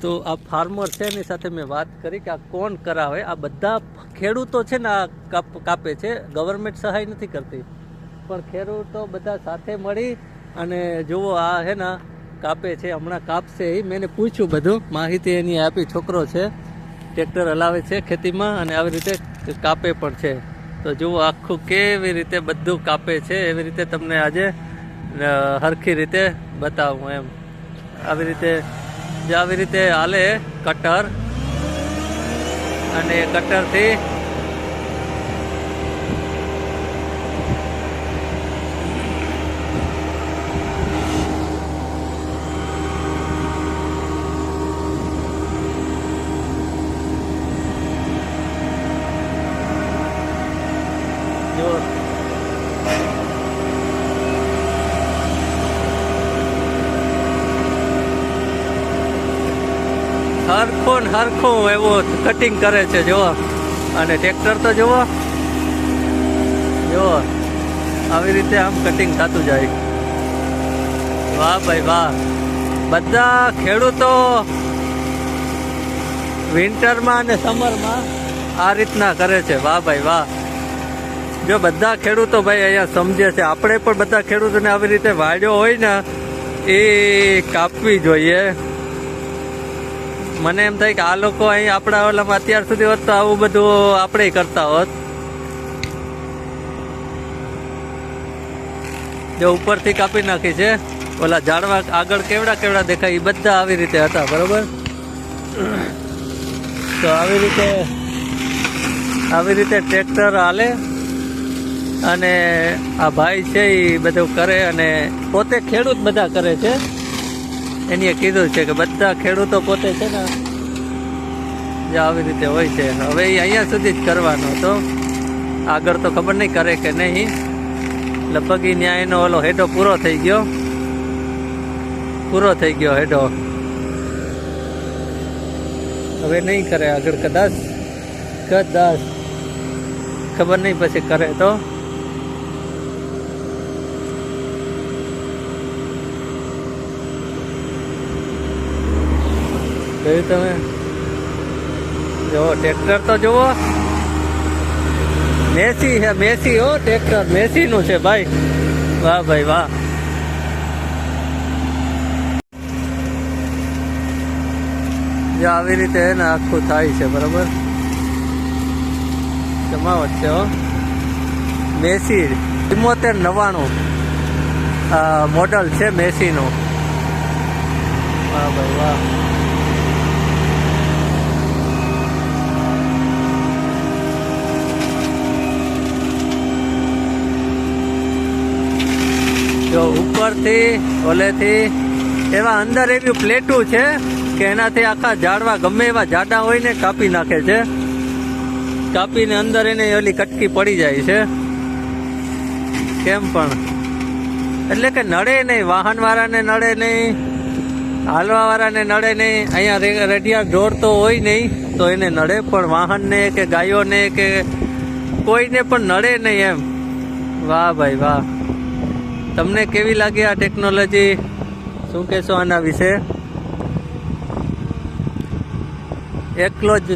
તો આ ફાર્મર છે એની સાથે મેં વાત કરી કે આ કોણ કરાવે? આ બધા ખેડૂતો છે ને, આ કાપ છે. ગવર્મેન્ટ સહાય નથી કરતી. પણ ખેડૂતો બધા સાથે મળી અને જુઓ આ હે ને, કાપે છે, હમણાં કાપશે એ. મેં પૂછ્યું બધું. માહિતી એની આપી. છોકરો છે ટ્રેક્ટર હલાવે છે ખેતીમાં અને આવી રીતે કાપે પણ છે. તો જુઓ આખું કેવી રીતે બધું કાપે છે. એવી રીતે તમને આજે હરખી રીતે બતાવું એમ. આવી રીતે જે આવી રીતે હાલે કટર. અને કટરથી જો હરખો ને હરખો એવો કટિંગ કરે છે, જુઓ. અને ટ્રેક્ટર તો જુઓ. જુઓ. આવી રીતે આમ કટિંગ થતું જાય. વાહ ભાઈ વાહ. બધા ખેડૂતો વિન્ટરમાં અને સમરમાં આ રીતના કરે છે. વાહ ભાઈ વાહ. જો બધા ખેડૂતો ભાઈ અહીંયા સમજે છે. આપણે પણ બધા ખેડૂતોને આવી રીતે વાડ્યો હોય ને, એ કાપવી જોઈએ. મને એમ થાય કે આ લોકો અહીં આપણા ઓલામાં અત્યાર સુધી હોત તો આવું બધું આપણે કરતા હોત. જે ઉપરથી કાપી નાખી છે. ઓલા ઝાડવા આગળ કેવડા કેવડા દેખાય એ બધા આવી રીતે હતા, બરોબર? તો આવી રીતે આવી રીતે ટ્રેક્ટર હાલે અને આ ભાઈ છે એ બધું કરે અને પોતે ખેડૂત બધા કરે છે. એની કીધું છે કે બધા ખેડૂતો પોતે છે ને જે આવી રીતે હોય છે. હવે એ અહીંયા સુધી જ કરવાનો હતો. આગળ તો ખબર નહીં કરે કે નહીં. લગભગ ઈ ન્યાયનો ઓલો હેડો પૂરો થઈ ગયો. પૂરો થઈ ગયો હેડો. હવે નહીં કરે આગળ કદાચ. કદાચ. ખબર નહીં પછી કરે તો. જોયું તમે? જુઓ ટ્રેક્ટર તો જુઓ. મેસી છે, મેસી, હો ટ્રેક્ટર મેસી નું છે, ભાઈ. વાહ ભાઈ, વાહ. જો આવી રીતે હે ને આખું થાય છે, બરાબર? જમાવટ છે, હો. મેસી, ચુમ્મોતેર નવ્વાણું. મોડલ છે, મેસીનું. વાહ, ભાઈ, વાહ. જો ઉપરથી, ઓલેથી, એવા અંદર એવી પ્લેટું છે કે એનાથી આખા ઝાડવા, ગમે એવા જાડા હોય ને, કાપી નાખે છે. કાપીને અંદર એને ઓલી કટકી પડી જાય છે. કેમ પણ? એટલે કે નડે નહીં, વાહનવાળાને નડે નહીં, હાલવાવાળાને નડે નહીં, અહીંયા રેડિયા ઢોર તો હોય નહીં, તો એને નડે પણ વાહનને કે ગાયોને કે કોઈને પણ નડે નહીં એમ. વાહ ભાઈ વાહ. તમને કેવી લાગી આ ટેકનોલોજી શું કહેશો આના વિશે? એકલો જ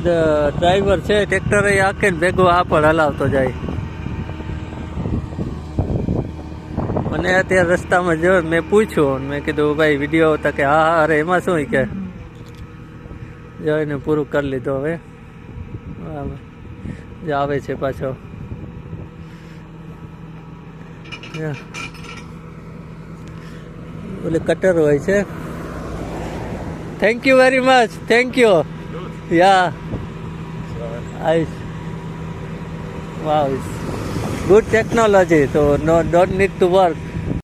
ડ્રાઈવર છે ટ્રેક્ટર એ આખે ભેગો આ પણ હલાવતો જાય. મને અત્યારે રસ્તામાં જો મેં પૂછ્યું મેં કીધું ભાઈ વીડિયો હતા કે હા હા, અરે, એમાં શું કે? જોઈને પૂરું કરી લીધું હવે. બરાબર. જે આવે છે પાછો. Yeah. ઓલે કટર હોય છે. Thank you very much thank you yeah ice wow good technology તો no don't need to work